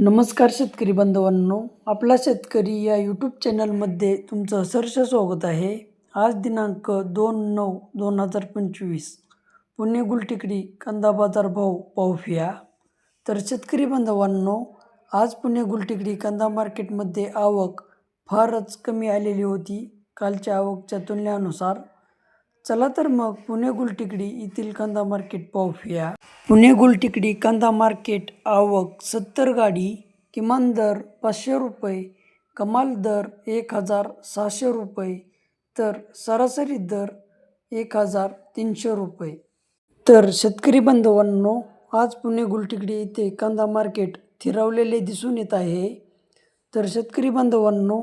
नमस्कार शेतकरी बांधवांनो आपला शेतकरी या यूट्यूब चॅनलमध्ये तुमचं सहर्ष स्वागत आहे. आज दिनांक दोन नऊ दोन हजार पंचवीस पुणे गुलटेकडी कांदा बाजार भाव पाहूया तर शेतकरी बांधवांनो आज पुणे गुलटेकडी कांदा मार्केटमध्ये आवक फारच कमी आलेली होती. कालच्या आवकच्या तुलनेनुसार चला तर मग पुणे गुलटिकडी येथील कांदा मार्केट पाहूया. पुणे गुलटिकडी कांदा मार्केट आवक सत्तर गाडी किमान दर पाचशे रुपये कमाल दर एक हजार सहाशे रुपये तर सरासरी दर एक हजार तीनशे रुपये. तर शेतकरी बांधवांनो आज पुणे गुलटिकडी येथे कांदा मार्केट थिरवलेले दिसून येत आहे. तर शेतकरी बांधवांनो